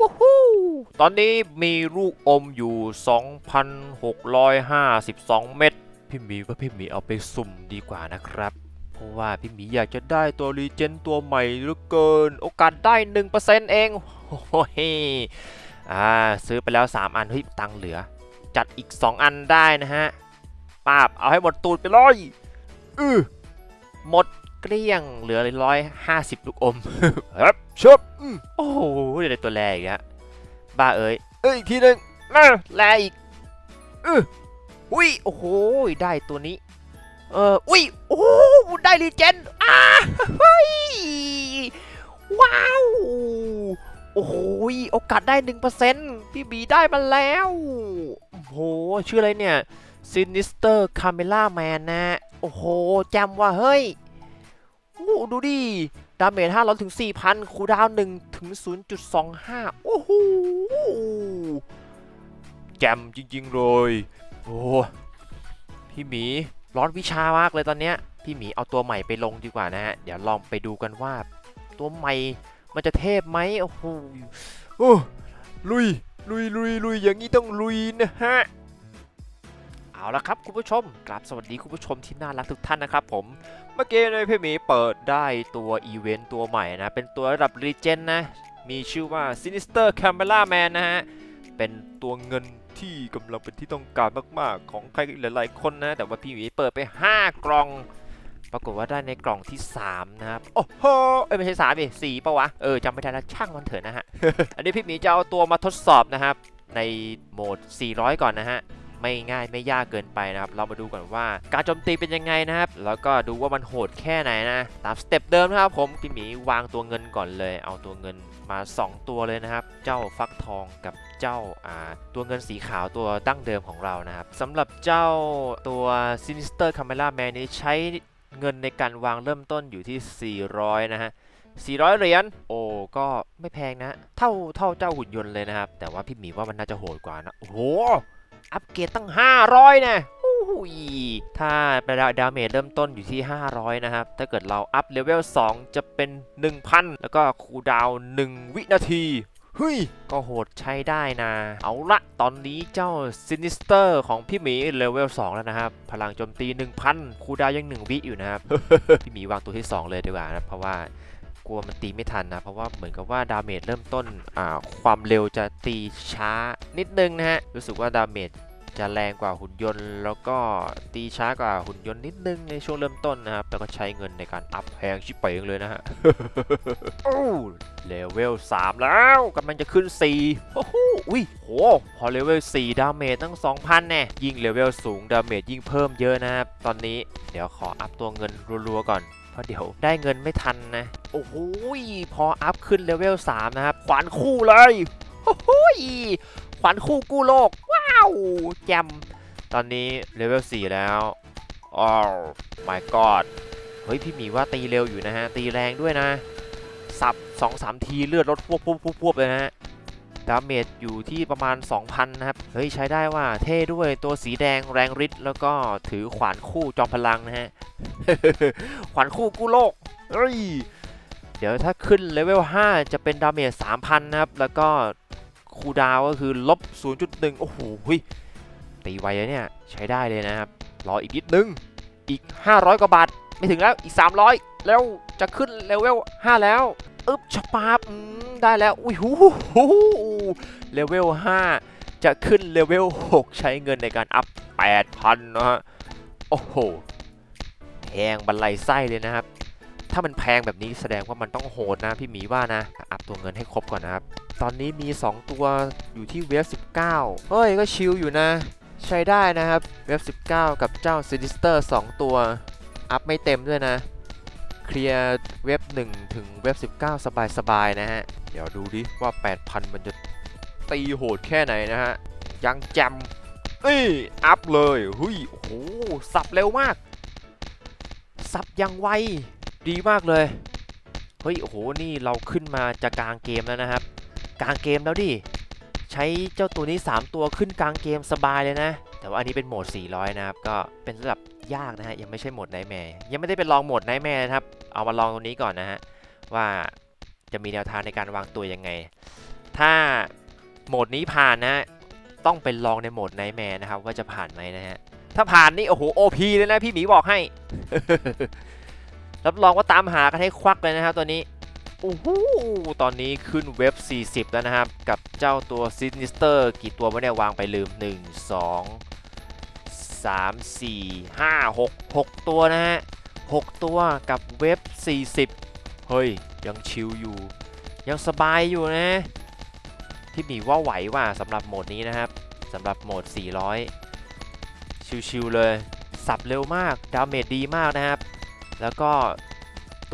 วู้ฮู้ตอนนี้มีลูกอมอยู่ 2,652 เม็ดพี่หมีว่าพี่หมีเอาไปสุ่มดีกว่านะครับ เพราะว่าพี่หมีอยากจะได้ตัวรีเจนตัวใหม่เหลือเกิน โอกาสได้ 1%เองโอ้ยอ่าซื้อไปแล้ว 3 อันเฮ้ยตังเหลือ จัดอีก 2 อันได้นะฮะป้าบเอาให้หมดตูดไปเลยอือหมดเกลี้ยงเหลือร้อยห้าสิบลูกอมครับชบ โอ้โหได้ตัวแรกอีกฮะบ้าเอ้ยเอ้ยอีกทีหนึ่งมาแลอีกอืออุ้ยโอ้โหได้ตัวนี้ เอออุ้ยโอ้โหได้รีเจนอ้าเฮ้ยว้าวโอ้โหโอกาสได้หนึ่งเปอร์เซ็นต์พี่บีได้มาแล้วโอ้โหชื่ออะไรเนี่ย Sinister Camera Man นะ โอ้โหจำว่าเฮ้ยโอ้โหดูดิ ดาเมจ500ถึง4,000 คูดาวน1ถึง 0.25 โอ้โห แจมจริง ๆ เลย โอ้ พี่หมีร้อนวิชามากเลยตอนเนี้ย พี่หมีเอาตัวใหม่ไปลงดีกว่านะฮะ เดี๋ยวลองไปดูกันว่า ตัวใหม่มันจะเทพไหมโอ้โหโอ้ลุย ลุยลุยลุยอย่างนี้ต้องลุยนะฮะ เอาละครับคุณผู้ชมกราบสวัสดีคุณผู้ชมที่น่ารักทุกท่านนะครับผม มื่อกี้ในยพี่หมีเปิดได้ตัวอีเวนต์ตัวใหม่นะ เป็นตัวระดับรีเจนนะ มีชื่อว่า Sinister Camera Man นะฮะ เป็นตัวเงินที่กำลังเป็นที่ต้องการมากๆ ของใครหลายๆคนนะ แต่ว่าพี่หมีเปิดไป 5 กล่อง ปรากฏว่าได้ในกล่องที่ 3 นะครับ โอ้โห เอ้ยไม่ใช่3ดิสี่ปะวะ เออจำไม่ได้แล้วช่างมันเถอะนะฮะ อันนี้พี่หมีจะเอาตัวมาทดสอบนะครับ ในโหมด 400 ก่อนนะฮะ ไม่ง่ายไม่ยากเกินไปนะครับ เรามาดูก่อนว่าการโจมตีเป็นยังไงนะครับ แล้วก็ดูว่ามันโหดแค่ไหนนะ ตามสเต็ปเดิมนะครับผมพี่หมีวางตัวเงินก่อนเลย เอาตัวเงินมา 2 ตัวเลยนะครับ เจ้าฟักทองกับเจ้าอ่าตัวเงินสีขาวตัวดั้งเดิมของเรานะครับสำหรับเจ้าตัว Sinister Camera Man นี้ใช้เงินในการวางเริ่มต้นอยู่ที่ 400 นะฮะ 400 เหรียญ โอ้ ก็ไม่แพงนะ เท่าเท่าเจ้าหุ่นยนต์เลยนะครับ แต่ว่าพี่หมีว่ามันน่าจะโหดกว่านะ โอ้โห อัปเกรดตั้ง 500 นะโอ้โหยถ้าดาเมจเริ่มต้นอยู่ที่ 500 นะครับ ถ้าเกิดเราอัพเลเวล 2 จะเป็น 1,000 แล้วก็คูดาวน์1วินาทีเฮ้ย ก็โหดใช้ได้นะ เอาละตอนนี้เจ้าซินิสเตอร์ของพี่หมีเลเวล 2 แล้วนะครับ พลังโจมตี 1,000 คูดาวยัง 1 วิอยู่นะครับ พี่หมีวางตัวที่ 2 เลยดีกว่านะ เพราะว่า ลัวมันตีไม่ทันนะ เพราะว่าเหมือนกับว่าดาเมจเริ่มต้นความเร็วจะตีช้านิดนึงนะฮะ รู้สึกว่าดาเมจจะแรงกว่าหุ่นยนต์ แล้วก็ตีช้ากว่าหุ่นยนต์นิดนึงในช่วงเริ่มต้นนะครับ แล้วก็ใช้เงินในการอัพแพงชิบเป๋งเลยนะฮะ โอ้เลเวล 3 แล้วกำลังจะขึ้น 4 โอ้โหอุ้ยโห พอเลเวล 4 ดาเมจตั้ง 2,000 แน่ ยิ่งเลเวลสูง ดาเมจยิ่งเพิ่มเยอะนะครับ ตอนนี้เดี๋ยวขออัพตัวเงินรัวๆก่อน ราะเดี๋ยวได้เงินไม่ทันนะ โอ้โหพออัพขึ้นเลเวล3นะครับ ขวานคู่เลยโอ้โหขวานคู่กู้โลก ว้าว แจม ตอนนี้เลเวล4แล้วอ้าว my god เฮ้ย พี่หมีว่าตีเร็วอยู่นะฮะ ตีแรงด้วยนะ สับ2-3ทีเลือดลดพวบพวบพวบพวบเลยนะฮะดาเมจอยู่ที่ประมาณ 2,000 นะครับ เฮ้ย ใช้ได้ว่าเท่ด้วยตัวสีแดงแรงฤทธิ์แล้วก็ถือขวานคู่จอมพลังนะฮะ ขวานคู่กู้โลกเฮ้ยเดี๋ยวถ้าขึ้นเลเวล 5 จะเป็นดาเมจ 3,000 นะครับ แล้วก็คูดาวก็คือลบ 0.1 โอ้โหตีไวเลยเนี่ย ใช้ได้เลยนะครับ รออีกนิดนึง อีก 500 กว่าบาท ไม่ถึงแล้ว อีก 300 แล้วจะขึ้นเลเวล 5 แล้ว อึ๊บชะปาบได้แล้ว อุ้ยหูหูเลเวล 5 จะขึ้นเลเวล 6 ใช้เงินในการอัพ 8,000 นะฮะ โอ้โห พงบันไลไส้เลยนะครับ ถ้ามันแพงแบบนี้แสดงว่ามันต้องโหดนะพี่หมีว่านะอัพตัวเงินให้ครบก่อนนะครับ ตอนนี้มี 2 ตัวอยู่ที่เวฟ19เฮ้ยก็ชิลอยู่นะ ใช้ได้นะครับเวฟ19 กับเจ้าซินิสเตอร์2ตัว อัพไม่เต็มด้วยนะเคลียร์เว็บ 1 ถึงเว็บ 19 สบาย ๆ นะฮะ เดี๋ยวดูดิว่า 8,000 มันจะตีโหดแค่ไหนนะฮะ ยังจำนี่อัพเลย หุยโอ้โห สับเร็วมาก สับยังไวดีมากเลย เฮ้ย โอ้โห นี่เราขึ้นมาจะกลางเกมแล้วนะครับ กลางเกมแล้วดิ ใช้เจ้าตัวนี้ 3 ตัวขึ้นกลางเกมสบายเลยนะ แต่ว่าอันนี้เป็นโหมด 400 นะครับ ก็เป็นระดับยากนะฮะ ยังไม่ใช่โหมดไนแมร์ยังไม่ได้เป็นลองโหมดไนแมร์นะครับ เอามาลองตัวนี้ก่อนนะฮะ ว่าจะมีแนวทางในการวางตัวยังไง ถ้าโหมดนี้ผ่านนะต้องไปลองในโหมดไนแมร์นะครับ ว่าจะผ่านไหมนะฮะ ถ้าผ่านนี่โอ้โหโอพีเลยนะพี่หมีบอกให้ รับรองว่าตามหากันให้ควักเลยนะครับตัวนี้โอ้โหตอนนี้ขึ้นเว็บ 40 แล้วนะครับ กับเจ้าตัวซินิสเตอร์กี่ตัววะเนี่ยวางไปลืม 1 2 3 4 5 6 6 ตัวนะฮะ 6 ตัวกับเว็บ 40 เฮ้ย ยังชิลอยู่ ยังสบายอยู่นะ ที่หมีว่าไหวว่ะสำหรับโหมดนี้นะครับสำหรับโหมด 400 ชิลๆเลย สับเร็วมาก ดาเมจดีมากนะครับ แล้วก็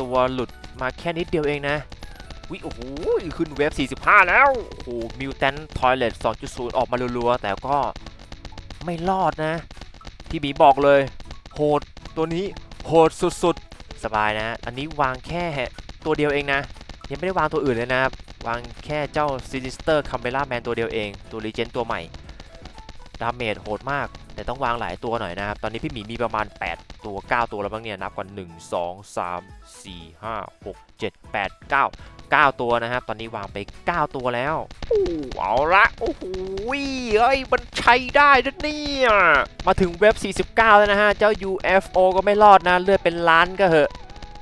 ตัวหลุดมาแค่นิดเดียวเองนะวิโอ้โหขึ้นเวฟ 45 แล้ว โอ้โหมิวแทนทอยเลต2.0 ออกมารัวๆ แต่ก็ไม่รอดนะที่หมีบอกเลย โหดตัวนี้โหดสุดๆ สบายนะ อันนี้วางแค่ตัวเดียวเองนะ ยังไม่ได้วางตัวอื่นเลยนะครับ วางแค่เจ้า Sinister Camera Man ตัวเดียวเอง ตัว Legend ตัวใหม่ ดาเมจโหดมาก แต่ต้องวางหลายตัวหน่อยนะครับ ตอนนี้พี่หมีมีประมาณ 8 ตัว 9 ตัวแล้วบ้างเนี่ย นับกัน 1 2 3 4 5 6 7 8 9 9 ตัวนะครับ ตอนนี้วางไป 9 ตัวแล้วโอ้เอาละ โอ้โหเฮ้ย มันใช้ได้นะเนี่ย มาถึงเว็บ 49 แล้วนะฮะ เจ้า UFO ก็ไม่รอดนะ เลือดเป็นล้านก็เหอะ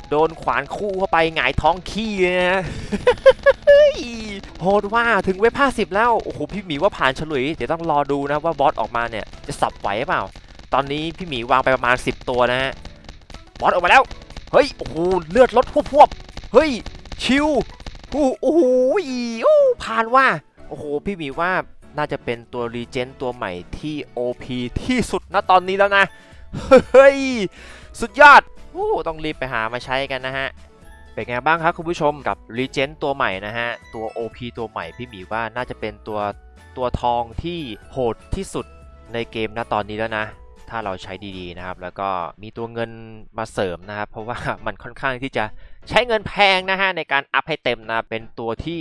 โดนขวานคู่เข้าไปหงายท้องขี้เลยนะโหดว่าถึงเว็บ50 แล้ว โอ้โห พี่หมีว่าผ่านฉลุย เดี๋ยวต้องรอดูนะว่าบอสออกมาเนี่ย จะสับไหวหรือเปล่า ตอนนี้พี่หมีวางไปประมาณ 10 ตัวนะฮะ บอสออกมาแล้ว เฮ้ย โอ้โห เลือดลดพวบๆ เฮ้ย ชิวโอ้โอ้โหโอ้ผ่านว่า โอ้โห พี่หมีว่าน่าจะเป็นตัวรีเจนตัวใหม่ที่ OP ที่สุดณตอนนี้แล้วนะ เฮ้ย สุดยอด โอ้ต้องรีบไปหามาใช้กันนะฮะ เป็นไงบ้างครับคุณผู้ชมกับ Legend ตัวใหม่นะฮะ ตัว OP ตัวใหม่พี่หมีว่าน่าจะเป็นตัวตัวทองที่โหดที่สุดในเกมณตอนนี้แล้วนะ ถ้าเราใช้ดีๆนะครับ แล้วก็มีตัวเงินมาเสริมนะครับ เพราะว่ามันค่อนข้างที่จะใช้เงินแพงนะฮะในการอัพให้เต็มนะเป็นตัวที่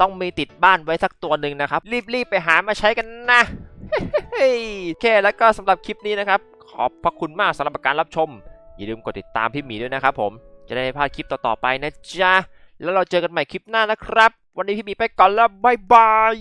ต้องมีติดบ้านไว้สักตัวหนึ่งนะครับ รีบๆไปหามาใช้กันนะเฮ้ยโอเคแล้วก็สำหรับคลิปนี้นะครับ ขอบพระคุณมากสำหรับการรับชม อย่าลืมกดติดตามพี่หมีด้วยนะครับผมจะได้ไม่พลาดคลิปต่อๆไปนะจ๊ะแล้วเราเจอกันใหม่คลิปหน้านะครับ วันนี้พี่หมีไปก่อนแล้วบายบาย